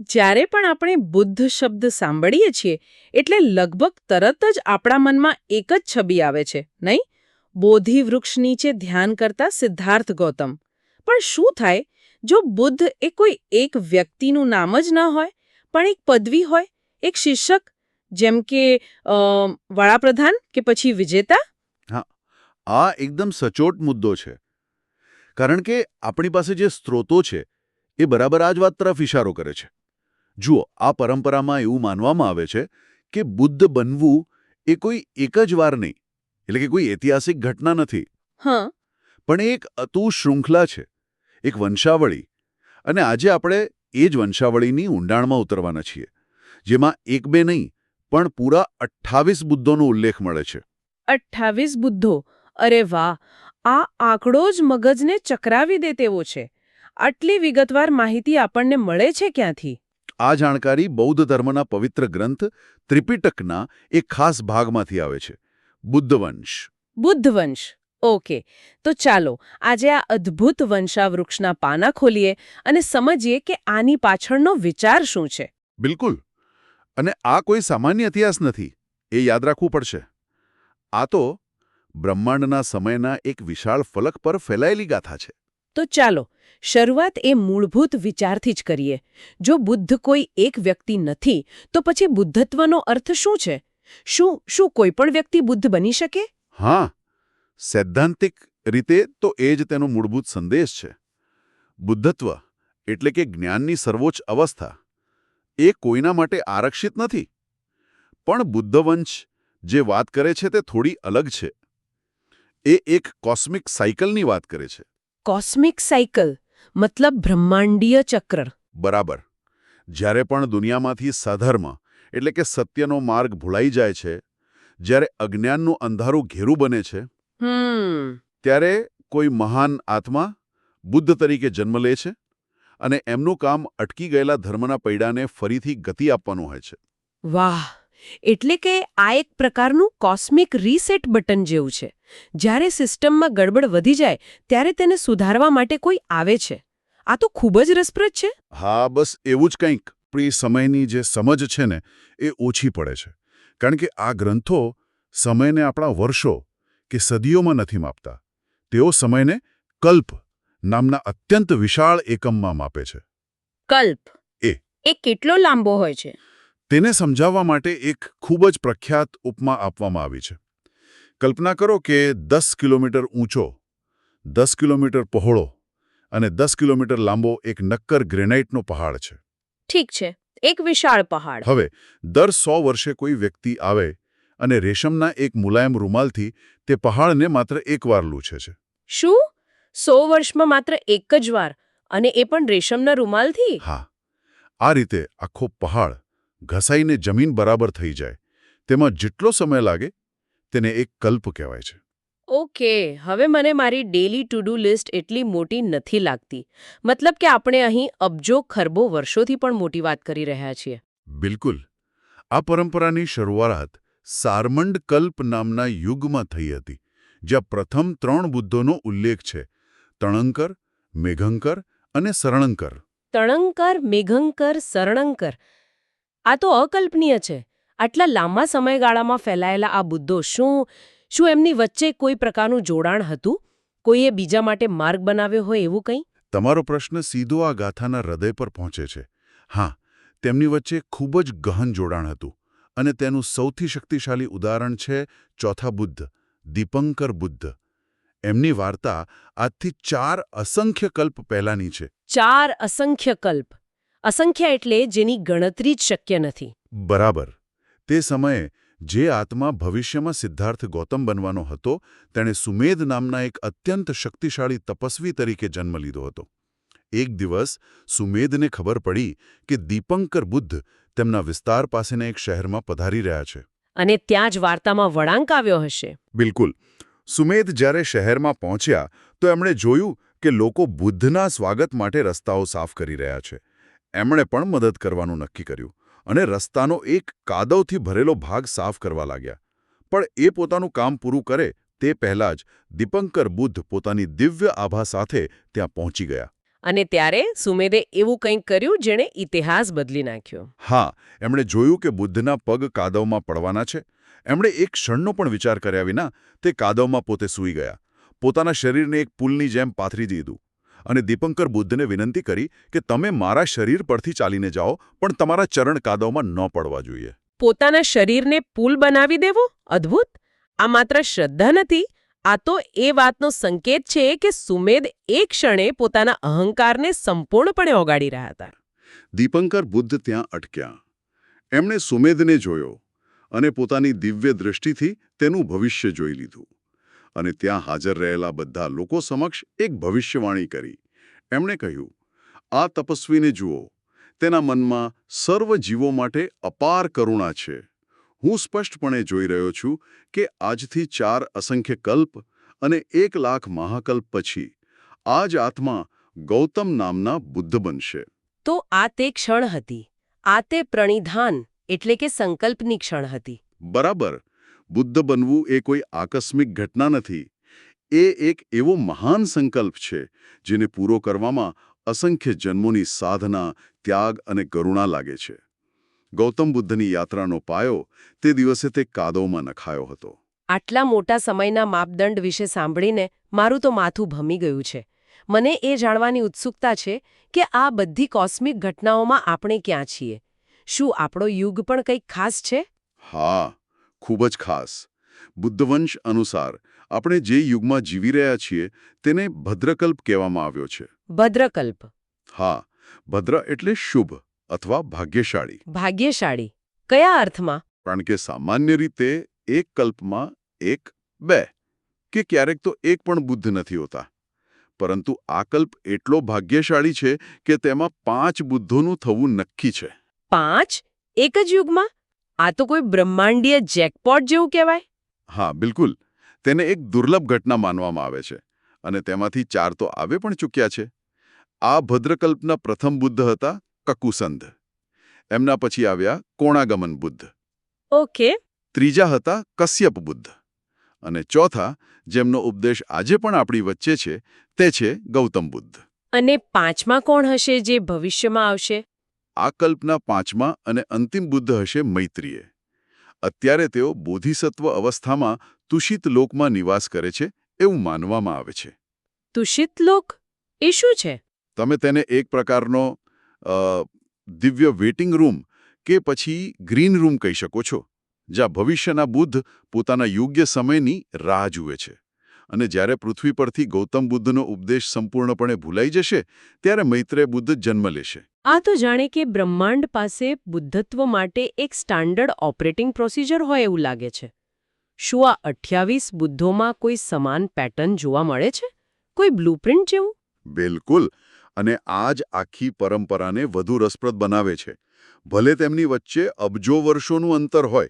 જ્યારે પણ આપણે બુદ્ધ શબ્દ સાંભળીએ છીએ, એટલે લગભગ તરત જ આપણા મનમાં એક જ છબી આવે છે, નહીં? બોધિ વૃક્ષ નીચે ધ્યાન કરતા સિદ્ધાર્થ ગૌતમ. પણ શું થાય, જો બુદ્ધ એ કોઈ એક વ્યક્તિનું નામ જ ન હોય, પણ એક પદવી હોય, એક શિક્ષક, જેમ કે વડાપ્રધાન કે પછી વિજેતા? આ એકદમ સચોટ મુદ્દો છે. કારણ કે આપણી પાસે જે સ્ત્રોતો છે, એ બરાબર આ જ વાત તરફ ઇશારો કરે છે. જુઓ આ પરંપરામાં એવું માનવામાં આવે છે કે બુદ્ધ બનવું એ કોઈ એક જ વાર નહીં એટલે કે કોઈ ઐતિહાસિક ઘટના નથી. હા. પણ એક અતુ શૃંખલા છે એક વંશાવળી. અને આજે આપણે એ જ વંશાવળીની ઊંડાણમાં ઉતરવાના છીએ જેમાં એક બે નહીં પણ પૂરા અઠ્ઠાવીસ બુદ્ધોનો ઉલ્લેખ મળે છે. અઠ્ઠાવીસ બુદ્ધો? અરે વાહ! આ આંકડો જ મગજને ચકરાવી દે તેવો છે. આટલી વિગતવાર માહિતી આપણને મળે છે ક્યાંથી? આ જાણકારી બૌદ્ધ ધર્મના પવિત્ર ગ્રંથ ત્રિપિટકના એક ખાસ ભાગમાંથી આવે છે. બુદ્ધવંશ. બુદ્ધવંશ. ઓકે. તો ચાલો આજે આ અદ્ભુત વંશાવૃક્ષના પાના ખોલીએ અને સમજીએ કે આની પાછળનો વિચાર શું છે. બિલકુલ. અને આ કોઈ સામાન્ય ઇતિહાસ નથી. એ યાદ રાખવું પડશે. આ તો બ્રહ્માંડના સમયના એક વિશાળ ફલક પર ફેલાયેલી ગાથા છે. તો ચાલો, શરૂઆત એ મૂળભૂત વિચારથી જ કરીએ. જો બુદ્ધ કોઈ એક વ્યક્તિ નથી, તો પછી બુદ્ધત્વનો અર્થ શું છે? શું શું કોઈ પણ વ્યક્તિ બુદ્ધ બની શકે? હા, સૈદ્ધાંતિક રીતે તો એ જ તેનો મૂળભૂત સંદેશ છે. બુદ્ધત્વ એટલે કે જ્ઞાનની સર્વોચ્ચ અવસ્થા. એ કોઈના માટે આરક્ષિત નથી. પણ બુદ્ધવંશ જે વાત કરે છે તે થોડી અલગ છે. એ એક કોસ્મિક સાયકલની વાત કરે છે. કોસ્મિક સાયકલ મતલબ બ્રહ્માંડીય ચક્ર. બરાબર. જ્યારે પણ દુનિયામાંથી સધર્મ એટલે કે સત્યનો માર્ગ ભૂલાઈ જાય છે જ્યારે અજ્ઞાનનું અંધારું ઘેરું બને છે ત્યારે કોઈ મહાન આત્મા બુદ્ધ તરીકે જન્મ લે છે અને એમનું કામ અટકી ગયેલા ધર્મના પૈડાને ફરીથી ગતિ આપવાનું હોય છે. વાહ! એટલે કે આ એક પ્રકારનું કોસ્મિક રીસેટ બટન જેવું છે. જ્યારે સિસ્ટમમાં ગડબડ વધી જાય ત્યારે તેને સુધારવા માટે કોઈ આવે છે. આ તો ખૂબ જ રસપ્રદ છે. હા બસ એવું જ કંઈક. પ્રિય સમયની જે સમજ છે ને એ ઓછી પડે છે. કારણ કે આ ગ્રંથો સમયને આપણા વર્ષો કે સદીઓમાં નથી માપતા. તેઓ સમયને કલ્પ નામના અત્યંત વિશાળ એકમમાં માપે છે. કલ્પ? એ. એ કેટલો લાંબો હોય છે? તેને સમજાવવા માટે એક ખૂબ જ પ્રખ્યાત ઉપમા આપવામાં આવી છે. કલ્પના કરો કે દસ કિલોમીટર ઊંચો દસ કિલોમીટર પહોળો અને દસ કિલોમીટર લાંબો એક નક્કર ગ્રેનાઇટનો પહાડ છે. ઠીક છે એક વિશાળ પહાડ. હવે દર સો વર્ષે કોઈ વ્યક્તિ આવે અને રેશમના એક મુલાયમ રૂમાલથી તે પહાડને માત્ર એકવાર લૂછે છે. શું? સો વર્ષમાં માત્ર એક જ વાર અને એ પણ રેશમના રૂમાલથી? હા આ રીતે આખો પહાડ ઘસાઈને જમીન બરાબર થઈ જાય. તેમાં જેટલો સમય લાગે તેને એક કલ્પ કહેવાય છે. ઓકે હવે મને મારી ડેલી ટુ ડુ લિસ્ટ એટલી મોટી નથી લાગતી. મતલબ કે આપણે અહીં અબજો ખરબો વર્ષોથી પણ મોટી વાત કરી રહ્યા છીએ. બિલકુલ. આ પરંપરાની શરૂઆત સારમંડ કલ્પ નામના યુગમાં થઈ હતી જ્યાં પ્રથમ ત્રણ બુદ્ધોનો ઉલ્લેખ છે તણંકર મેઘંકર અને સરણંકર તણંકર મેઘંકર સરણંકર આ તો અકલ્પનીય છે. આટલા લાંબા સમયગાળામાં ફેલાયેલા આ બુદ્ધો શું શું એમની વચ્ચે કોઈ પ્રકારનું જોડાણ હતું? કોઈએ બીજા માટે માર્ગ બનાવ્યો હોય એવું કંઈ? તમારો પ્રશ્ન સીધો આ ગાથાના હૃદય પર પહોંચે છે. હા તેમની વચ્ચે ખૂબ જ ગહન જોડાણ હતું અને તેનું સૌથી શક્તિશાળી ઉદાહરણ છે ચોથા બુદ્ધ દીપંકર બુદ્ધ. એમની વાર્તા આજથી ચાર અસંખ્ય કલ્પ પહેલાની છે. ચાર અસંખ્ય કલ્પ. અસંખ્ય એટલે જેની ગણતરી જ શક્ય નથી. બરાબર. તે સમયે જે આત્મા ભવિષ્યમાં સિદ્ધાર્થ ગૌતમ બનવાનો હતો તેણે સુમેધ નામના એક અત્યંત શક્તિશાળી તપસ્વી તરીકે જન્મ લીધો હતો. એક દિવસ સુમેધને ખબર પડી કે દીપંકર બુદ્ધ તેમના વિસ્તાર પાસેના એક શહેરમાં પધારી રહ્યા છે. અને ત્યાં જ વાર્તામાં વળાંક આવ્યો હશે. બિલકુલ. સુમેધ જ્યારે શહેરમાં પહોંચ્યા તો એમણે જોયું કે લોકો બુદ્ધના સ્વાગત માટે રસ્તાઓ સાફ કરી રહ્યા છે. એમણે પણ મદદ કરવાનું નક્કી કર્યું અને રસ્તાનો એક કાદવથી ભરેલો ભાગ સાફ કરવા લાગ્યા. પણ એ પોતાનું કામ પૂરું કરે તે પહેલાં જ દીપંકર બુદ્ધ પોતાની દિવ્ય આભા સાથે ત્યાં પહોંચી ગયા. અને ત્યારે સુમેરે એવું કંઈક કર્યું જેણે ઇતિહાસ બદલી નાખ્યો. હા એમણે જોયું કે બુદ્ધના પગ કાદવમાં પડવાના છે. એમણે એક ક્ષણનો પણ વિચાર કર્યા વિના તે કાદવમાં પોતે સૂઈ ગયા. પોતાના શરીરને એક પુલની જેમ પાથરી દીધું. અને દીપંકર બુદ્ધને વિનંતી કરી કે તમે મારા શરીર પરથી ચાલીને જાઓ પણ તમારા ચરણ કાદવમાં ન પડવા જોઈએ. પોતાના શરીરને પુલ બનાવી દેવો? અદ્ભુત! આ માત્ર શ્રદ્ધા નથી આ તો એ વાતનો સંકેત છે કે સુમેધ એક ક્ષણે પોતાના અહંકારને સંપૂર્ણપણે ઓગાળી રહ્યા હતા. દીપંકર બુદ્ધ ત્યાં અટક્યા. એમણે સુમેધને જોયો અને પોતાની દિવ્ય દૃષ્ટિથી તેનું ભવિષ્ય જોઈ લીધું. અને ત્યાં હાજર રહેલા બધા લોકો સમક્ષ એક ભવિષ્યવાણી કરી. એમણે કહ્યું આ તપસ્વીને જુઓ તેના મનમાં સર્વ જીવો માટે અપાર કરુણા છે. હું સ્પષ્ટપણે જોઈ રહ્યો છું કે આજથી ચાર અસંખ્ય કલ્પ અને એક લાખ મહાકલ્પ પછી આ જ આત્મા ગૌતમ નામના બુદ્ધ બનશે. તો આ તે ક્ષણ હતી. આ તે પ્રણિધાન એટલે કે સંકલ્પની ક્ષણ હતી. બરાબર. બુદ્ધ બનવું એ કોઈ આકસ્મિક ઘટના નથી. એ એક એવો મહાન સંકલ્પ છે જેને પૂરો કરવામાં અસંખ્ય જન્મોની સાધના ત્યાગ અને કરુણા લાગે છે. ગૌતમ બુદ્ધની યાત્રાનો પાયો તે દિવસે તે કાદવમાં નખાયો હતો. આટલા મોટા સમયના માપદંડ વિશે સાંભળીને મારું તો માથું ભમી ગયું છે. મને એ જાણવાની ઉત્સુકતા છે કે આ બધી કોસ્મિક ઘટનાઓમાં આપણે ક્યાં છીએ? શું આપણો યુગ પણ કંઈક ખાસ છે? હા. ખૂબ જ ખાસ. બુદ્ધવંશ અનુસાર આપણે જે યુગમાં જીવી રહ્યા છીએ તેને ભદ્રકલ્પ કહેવામાં આવ્યો છે. ભદ્રકલ્પ. હા ભદ્ર એટલે શુભ અથવા ભાગ્યશાળી. ભાગ્યશાળી. કયા અર્થમાં? કારણ કે સામાન્ય રીતે એક કલ્પમાં એક બે કે ક્યારેક તો એક પણ બુદ્ધ નથી હોતા. પરંતુ આ કલ્પ એટલો ભાગ્યશાળી છે કે તેમાં પાંચ બુદ્ધોનું થવું નક્કી છે. પાંચ? એક જ યુગમાં? આ તો કોઈ બ્રહ્માંડીય જેકપોટ જેવું કહેવાય? હા બિલકુલ. તેને એક દુર્લભ ઘટના માનવામાં આવે છે અને તેમાંથી ચાર તો આવે પણ ચૂક્યા છે. આ ભદ્રકલ્પના પ્રથમ બુદ્ધ હતા કકુસંધ. એમના પછી આવ્યા કોણાગમન બુદ્ધ. ઓકે. ત્રીજા હતા કશ્યપ બુદ્ધ. અને ચોથા જેમનો ઉપદેશ આજે પણ આપણી વચ્ચે છે તે છે ગૌતમ બુદ્ધ. અને પાંચમા કોણ હશે જે ભવિષ્યમાં આવશે? આ કલ્પના પાંચમા અને અંતિમ બુદ્ધ હશે મૈત્રીએ. અત્યારે તેઓ બોધિસત્વ અવસ્થામાં તુષિત લોકમાં નિવાસ કરે છે એવું માનવામાં આવે છે. તુષિત લોક? એ શું છે? તમે તેને એક પ્રકારનો દિવ્ય વેઇટિંગ રૂમ કે પછી ગ્રીન રૂમ કહી શકો છો જ્યાં ભવિષ્યના બુદ્ધ પોતાના યોગ્ય સમયની રાહ જુએ છે. અને જ્યારે પૃથ્વી પરથી ગૌતમ બુદ્ધનો ઉપદેશ સંપૂર્ણપણે ભૂલાઈ જશે ત્યારે મૈત્રેય બુદ્ધ જન્મ લેશે. આ તો જાણે કે બ્રહ્માંડ પાસે બુદ્ધત્વ માટે એક સ્ટાન્ડર્ડ ઓપરેટિંગ પ્રોસિજર હોય એવું લાગે છે. શું આ અઠ્યાવીસ બુદ્ધોમાં કોઈ સમાન પેટર્ન જોવા મળે છે? કોઈ બ્લુપ્રિન્ટ જેવું? બિલકુલ અને આ જ આખી પરંપરાને વધુ રસપ્રદ બનાવે છે. ભલે તેમની વચ્ચે અબજો વર્ષોનું અંતર હોય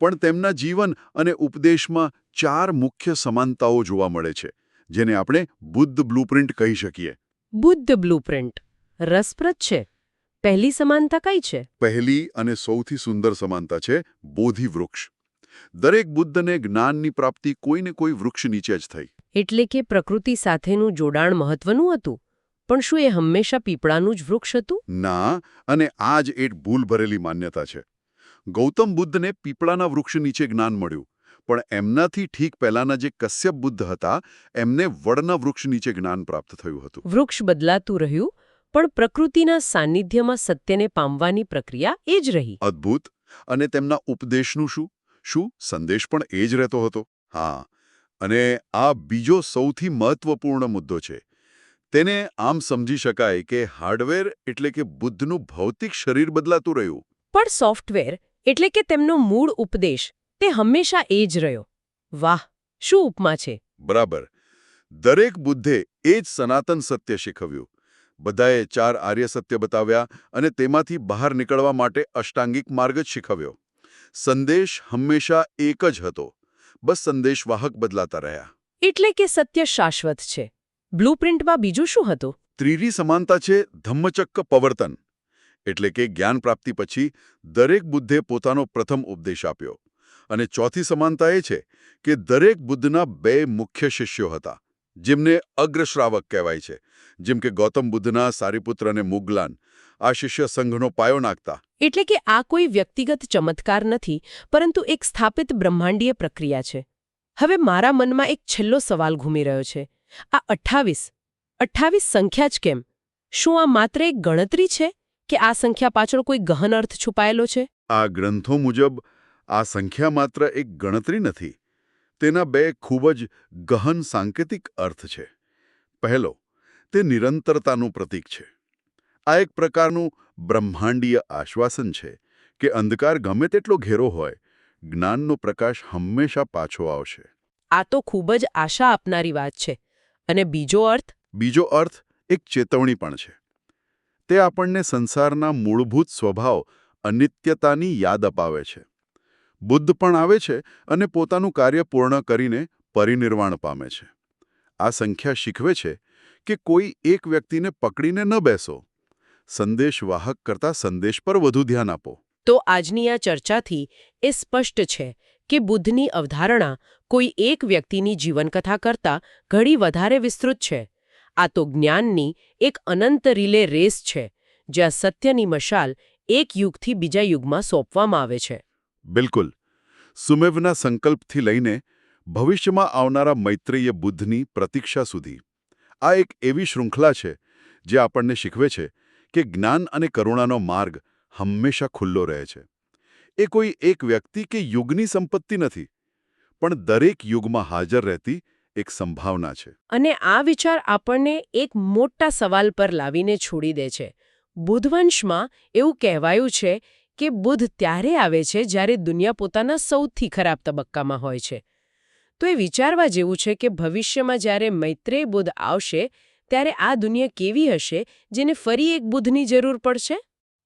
પણ તેમના જીવન અને ઉપદેશમાં ચાર મુખ્ય સમાનતાઓ જોવા મળે છે જેને આપણે બુદ્ધ બ્લુપ્રિન્ટ કહી શકીએ. બુદ્ધ બ્લુપ્રિન્ટ. રસપ્રદ છે. પહેલી સમાનતા કઈ છે? પહેલી અને સૌથી સુંદર સમાનતા છે બોધિ વૃક્ષ. દરેક બુદ્ધને જ્ઞાનની પ્રાપ્તિ કોઈને કોઈ વૃક્ષ નીચે જ થઈ. એટલે કે પ્રકૃતિ સાથેનું જોડાણ મહત્વનું હતું પણ શું એ હંમેશા પીપળાનું જ વૃક્ષ હતું? ના અને આ જ એક ભૂલ ભરેલી માન્યતા છે. ગૌતમ બુદ્ધને પીપળાના વૃક્ષ નીચે જ્ઞાન મળ્યું. પણ એમનાથી ઠીક પહેલાના જે કશ્યપ બુદ્ધ હતા એમને વડના વૃક્ષ નીચે જ્ઞાન પ્રાપ્ત થયું હતું. વૃક્ષ બદલાતું રહ્યું પણ પ્રકૃતિના સાનિધ્યમાં સત્યને પામવાની પ્રક્રિયા એ જ રહી. અદ્ભુત. અને તેમના ઉપદેશનું શું? શું? સંદેશ પણ એ જ રહેતો હતો? હા. અને આ બીજો સૌથી મહત્વપૂર્ણ મુદ્દો છે. તેને આમ સમજી શકાય કે હાર્ડવેર એટલે કે બુદ્ધનું ભૌતિક શરીર બદલાતું રહ્યું. પણ સોફ્ટવેર એટલે કે તેમનો મૂળ ઉપદેશ તે હંમેશા એ જ રહ્યો. વાહ શું ઉપમા છે? બરાબર. દરેક બુદ્ધે એ જ સનાતન સત્ય શીખવ્યું. બધાએ ચાર આર્ય સત્ય બતાવ્યા અને તેમાંથી બહાર નીકળવા માટે અષ્ટાંગિક માર્ગ જ શીખવ્યો. સંદેશ હંમેશા એક જ હતો. બસ સંદેશવાહક બદલાતા રહ્યા. એટલે કે સત્ય શાશ્વત છે. બ્લુપ્રિન્ટમાં બીજું શું હતું? ત્રીજી સમાનતા છે ધમ્મચક્ક પવર્તન. એટલે કે જ્ઞાન પ્રાપ્તિ પછી દરેક બુદ્ધે પોતાનો પ્રથમ ઉપદેશ આપ્યો. અને ચોથી સમાનતા એ છે કે દરેક બુદ્ધના બે મુખ્ય શિષ્યો હતા, જેમને અગ્રશ્રાવક કહેવાય છે. જેમ કે ગૌતમ બુદ્ધના સારીપુત્ર અને મુગલાન, આ શિષ્ય સંઘનો પાયો નાખતા. એટલે કે આ કોઈ વ્યક્તિગત ચમત્કાર નથી, પરંતુ એક સ્થાપિત બ્રહ્માંડીય પ્રક્રિયા છે. હવે મારા મનમાં એક છેલ્લો સવાલ ઘૂમી રહ્યો છે. આ અઠ્ઠાવીસ? અઠ્ઠાવીસ સંખ્યા જ કેમ? શું આ માત્ર એક ગણતરી છે? કે આ સંખ્યા પાછળ કોઈ ગહન અર્થ છુપાયેલો છે? આ ગ્રંથો મુજબ આ સંખ્યા માત્ર એક ગણતરી નથી તેના બે ખૂબ જ ગહન સાંકેતિક અર્થ છે. પહેલો તે નિરંતરતાનું પ્રતીક છે. આ એક પ્રકારનું બ્રહ્માંડીય આશ્વાસન છે કે અંધકાર ગમે તેટલો ઘેરો હોય જ્ઞાનનો પ્રકાશ હંમેશા પાછો આવશે. આ તો ખૂબ જ આશા આપનારી વાત છે. અને બીજો અર્થ? બીજો અર્થ એક ચેતવણી પણ છે. તે આપણને સંસારના મૂળભૂત સ્વભાવ, અનિત્યતાની યાદ અપાવે છે. બુદ્ધ પણ આવે છે અને પોતાનું કાર્ય પૂર્ણ કરીને પરિનિર્વાણ પામે છે. આ સંખ્યા શીખવે છે કે કોઈ એક વ્યક્તિને પકડીને ન બેસો. સંદેશવાહક કરતા સંદેશ પર વધુ ધ્યાન આપો. તો આજની આ ચર્ચાથી એ સ્પષ્ટ છે કે બુદ્ધની અવધારણા કોઈ એક વ્યક્તિની જીવનકથા કરતાં ઘણી વધારે વિસ્તૃત છે. આ તો જ્ઞાનની એક અનંત રિલે રેસ છે, જ્યાં સત્યની મશાલ એક યુગથી બીજા યુગમાં સોંપવામાં આવે છે. બિલકુલ. સુમેવના સંકલ્પથી લઈને ભવિષ્યમાં આવનારા મૈત્રેય બુદ્ધની પ્રતીક્ષા સુધી. આ એક એવી શૃંખલા છે, જે આપણને શીખવે છે કે જ્ઞાન અને કરુણાનો માર્ગ હંમેશા ખુલ્લો રહે છે. એ કોઈ એક વ્યક્તિ કે યુગની સંપત્તિ નથી, પણ દરેક યુગમાં હાજર રહેતી એક સંભાવના છે. અને આ વિચાર આપણને એક મોટા સવાલ પર લાવીને છોડી દે છે. બુધવંશમાં એવું કહેવાયું છે કે બુધ ત્યારે આવે છે જ્યારે દુનિયા પોતાના સૌથી ખરાબ તબક્કામાં હોય છે. તો એ વિચારવા જેવું છે કે ભવિષ્યમાં જ્યારે મૈત્રેય બુદ્ધ આવશે, ત્યારે આ દુનિયા કેવી હશે, જેને ફરી એક બુધની જરૂર પડશે?